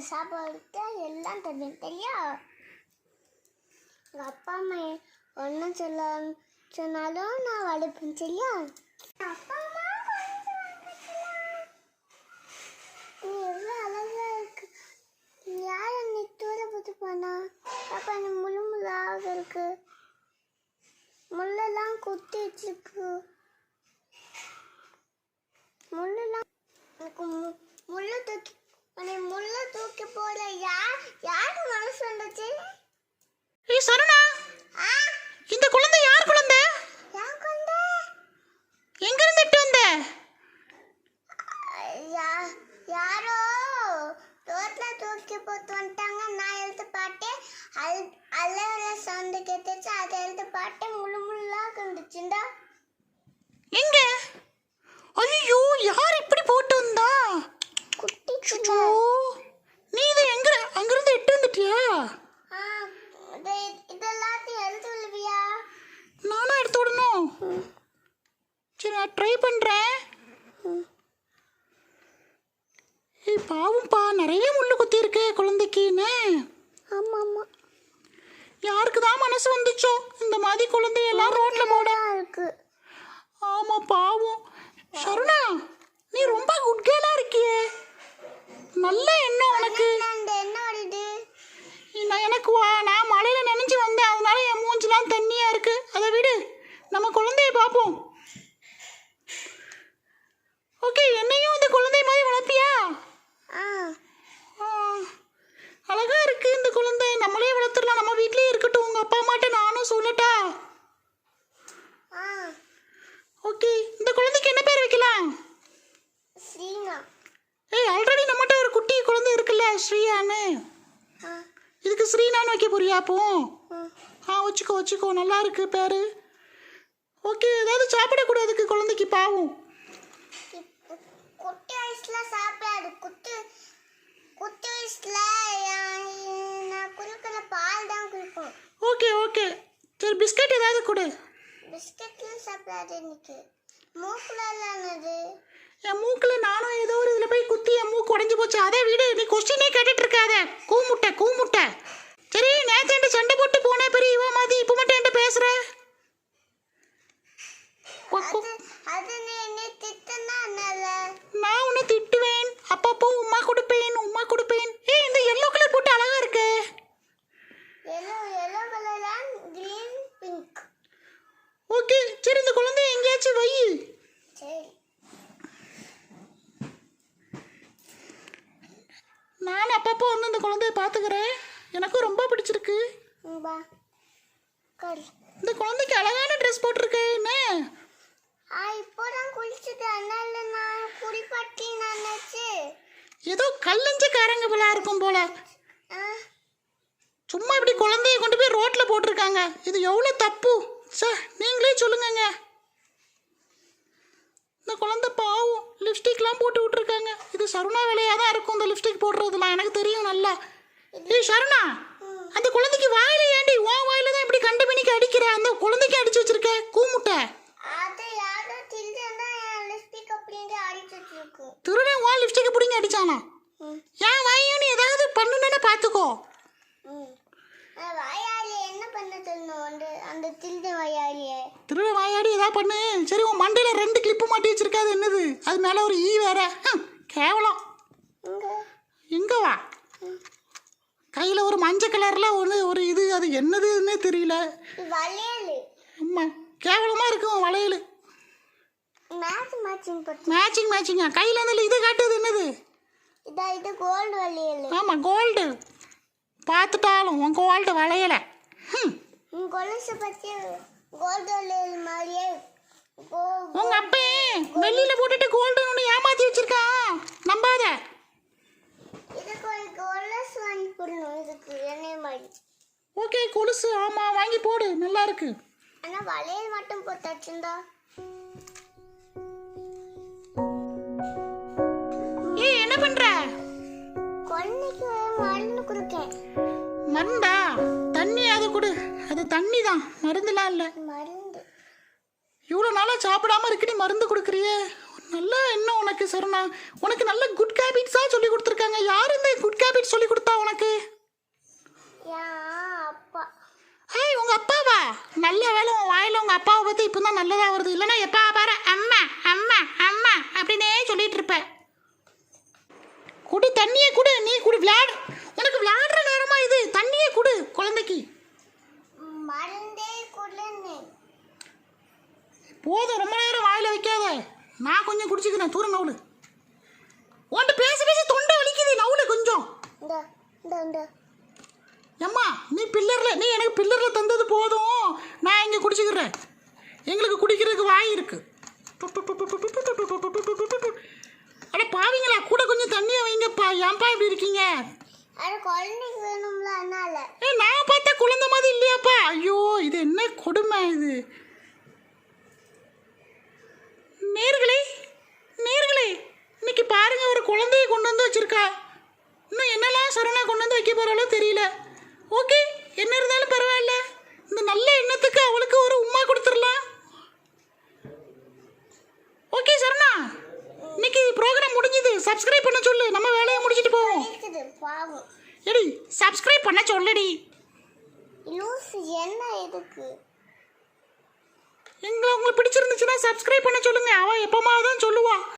உனக்கு சாப்பாடு எல்லாம் தருவேன் தெரியா எங்கள் அப்பா அம்மா ஒன்றும் சொல்ல சொன்னாலும் நான் வளர்ப்பேன் சரியா அப்பா அம்மா நீ எவ்வளோ அழகாக இருக்கு. யார் நீ தூர போட்டு போனா? அப்பா நீ முழு முள்ளாக இருக்கு. முள்ளெல்லாம் குத்தி வச்சிருக்கு முள்ளெல்லாம் எனக்கு மு- முள்ளு தூக்கி உன்னை முள்ளு யார் யாருக்கு மனசு வந்துச்சு? ஏய் சரணா இந்த குழந்தை யார் குழந்தை? யார் கொண்ட எங்க இருந்து இட்டு வந்த? யா யாரோ? ரோட்ல தூக்கி போட்டு வந்துட்டாங்க. நான் எழுத்து பாட்டு அல் அலவல சவுண்டு கேட்டுச்சு. அதை எழுத்து பாட்டு முழு முள்ளாக இருந்துச்சுண்டா எங்க? ஐயோ யார் இப்படி போட்டு வந்தா? குட்டி நீ இதை எங்க அங்கிருந்து இட்டு வந்துட்டியா? இதெல்லாத்தையும் எழுத்து விழுவியா நானும் எடுத்து விடணும். சரி நான் ட்ரை பண்ணுறேன் ஏய் பாவம்ப்பா நிறைய முள்ளு குத்தி இருக்கு குழந்தைக்குன்னு. ஆமாம் ஆமாம் யாருக்கு தான் மனசு வந்துச்சோ? இந்த மாதிரி குழந்தையெல்லாம் ரோட்ல போட. இருக்கு. ஆமா பாவம். சருணா நீ ரொம்ப குட் கேர்லா இருக்கியே. நல்ல எண்ணம் உனக்கு. எனக்கு வா நான் மழையில நனைஞ்சு வந்தேன். அதனால என் மூஞ்சிலாம் தண்ணியா இருக்கு அதை விடு நம்ம குழந்தைய பார்ப்போம் ஓகே என்னையும் இந்த குழந்தை மாதிரி வளர்ப்பியா ஆ ஆ, அழகா இருக்கு இந்த குழந்தை நம்மளே வளர்த்துடலாம் நம்ம வீட்லயே இருக்கட்டும் உங்க அப்பா அம்மாட்ட நானும் சொல்லட்டா ஆ ஓகே இந்த குழந்தைக்கு என்ன பேர் வைக்கலாம் ஸ்ரீனா ஏய் ஆல்ரெடி நம்மகிட்ட ஒரு குட்டி குழந்தை இருக்குல்ல ஸ்ரீயான்னு ஆ போறியா அப்போ? ஆ வச்சுக்கோ வச்சுக்கோ. நல்லா இருக்கு பேரு. ஓகே ஏதாவது சாப்பிடக்கூடாதுக்கு குழந்தைக்கு பாவம். குட்டி வயசுல சாப்பிடாது. குட்டி வயசுல நான் குறுக்கிற பால் தான் குடிக்கும் ஓகே ஓகே. சரி பிஸ்கட் ஏதாவது கொடு. பிஸ்கட்லாம் சாப்பிடாது இன்னைக்கு. மூக்குல இல்லானது என் மூக்கில் நானும் ஏதோ ஒரு இதில் போய் குத்தி என் மூக்கு உடஞ்சி போச்சு. அதே விடு நீ கொஸ்டினே கேட்டுட்டு இருக்காத. கூமுட்டை கூமுட்டை. சரி என்கிட்ட சண்டை போட்டு போனேன் பெரிய இவ மாதிரி. இப்போ மட்டும் என்கிட்ட பேசுற? நான் உன்னை திட்டுவேன். அப்பப்போ உம்மா கொடுப்பேன் உம்மா கொடுப்பேன் இந்த எல்லோ கலர் போட்டு அழகா இருக்கு yellow yellow colour green pink okay சரி இந்த குழந்தைய எங்கேயாச்சும் வை சரி நான் அப்பப்போ வந்து இந்த குழந்தைய பார்த்துக்கிறேன் எனக்கும் ரொம்ப பிடிச்சிருக்கு. இந்த குழந்தைக்கு அழகான ட்ரெஸ் போட்டிருக்கு என்ன? இப்போதான் குளிச்சது அதனால நான் குளிப்பாட்டி நான் நினச்சி ஏதோ கல்லஞ்சக்காரங்க போல இருக்கும் போல. சும்மா இப்படி குழந்தைய கொண்டு போய் ரோட்ல போட்டிருக்காங்க. இது எவ்வளோ தப்பு? சே நீங்களே சொல்லுங்கங்க. இந்த குழந்தை பாவம் லிப்ஸ்டிக்லாம் போட்டு விட்டுருக்காங்க. இது சருணா வேலையாக தான் இருக்கும் இந்த லிப்ஸ்டிக் போடுறதுலாம். எனக்கு தெரியும் நல்லா. ஏய் சருணா அந்த குழந்தைக்கு வாயில ஏண்டி உன் வாயில தான் இப்படி கண்டபினிக்கு அடிக்கிற? அந்த குழந்தைக்கு அடிச்சு வச்சிருக்க? கூமுட்டை. திருடனா என் லிப்ஸ்டிக் பிடிங்க அடிச்சானா? ஏன் வாயும் நீ ஏதாவது பண்ணுனேன்னு பார்த்துக்கோ. திருட வாயாடி ஏதாவது பண்ணு. சரி உன் மண்டையில ரெண்டு கிளிப்பு மாட்டி வச்சிருக்க அது என்னது? அது மேல ஒரு ஈ வேற. கேவலம். எங்க வா. கையில் ஒரு மஞ்சள் கலரில் ஒரு ஒரு இது அது என்னதுன்னே தெரியல. அம்மா கேவலமாக இருக்கும் வளையல். மேட்ச் மேட்சிங் மேட்சிங்கா கையில் அந்த இது காட்டுது என்னது? இதா கோல்டு வளையல். ஆமாம் கோல்டு பார்த்துட்டாலும் உன் கோல்டு வளையலை. கொலுசு பத்தி கோல்டு வளையல் மாதிரியே உங்க அப்பே வெளியில போட்டுட்டு கோல்டு ஒன்று ஏமாத்தி வச்சிருக்கான் நம்பாத இதுக்கு ஒரு கொலுசு வாங்கி போடணும் இதுக்கு என்னைய மாதிரி ஓகே கொலுசு. ஆமா வாங்கி போடு. நல்லா இருக்கு. ஆனா வளையல் மட்டும் போட்டாச்சுந்தா ஏய் என்ன பண்ற? குழந்தைக்கு மருந்து கொடுக்கேன். மருந்தா? தண்ணி அது கொடு. அது தண்ணி தான் மருந்துலாம் இல்லை. மருந்து. இவ்வளோ நாளாக சாப்பிடாம இருக்கு நீ மருந்து கொடுக்குறியே. நல்ல என்ன உனக்கு சரணா உனக்கு நல்ல குட் ஹேபிட்ஸாக சொல்லி கொடுத்துருக்காங்க. யார் இந்த குட் ஹேபிட் சொல்லி கொடுத்தா உனக்கு ஏன் அப்பா ஏய் உங்கள் அப்பாவா நல்ல வேலை உன் வாயில் உங்கள் அப்பாவை பற்றி இப்போ தான் நல்லதாக வருது. இல்லைன்னா எப்பா பாரு அம்மா அம்மா அம்மா அப்படின்னே சொல்லிட்டு இருப்ப. குடு தண்ணியை குடு நீ குடு விளையாடு. உனக்கு விளையாடுற நேரமா இது. தண்ணியை குடு குழந்தைக்கு. போதும் ரொம்ப நேரம் வாயில் வைக்காத. நான் கொஞ்சம் குடிச்சுக்கிறேன். தூரம் நவுலு. உன்கிட்ட பேச பேச தொண்டை வலிக்குது. நவுலு கொஞ்சம். ஏம்மா நீ பில்லரில் நீ எனக்கு பில்லரில் தந்தது போதும். குடிச்சுக்கிறேன். எங்களுக்கு குடிக்கிறதுக்கு வாய் இருக்கு. அட பாவிங்களா கூட கொஞ்சம் தண்ணியை வைங்கப்பா. ஏன்பா இப்படி இருக்கீங்க? ஏ நான் பார்த்த குழந்தை மாதிரி இல்லையாப்பா? ஐயோ இது என்ன கொடுமை இது? நேர்களே நேர்களே இன்னைக்கு பாருங்க ஒரு குழந்தைய கொண்டு வந்து வச்சிருக்கா. இன்னும் என்னெல்லாம் சரணா கொண்டு வந்து வைக்க போறாளோ தெரியல ஓகே என்ன இருந்தாலும் பரவாயில்ல இந்த நல்ல எண்ணத்துக்கு அவளுக்கு ஒரு உம்மா கொடுத்துடலாம் ஓகே சரணா இன்னைக்கு ப்ரோக்ராம் முடிஞ்சுது சப்ஸ்கிரைப் பண்ண சொல்லு. நம்ம வேலையை முடிச்சிட்டு போவோம். பாவம். எடி சப்ஸ்கிரைப் பண்ண சொல்லுடி. லூஸ் என்ன எதுக்கு எங்களை உங்களுக்கு பிடிச்சிருந்துச்சுன்னா சப்ஸ்கிரைப் பண்ண சொல்லுங்க. அவ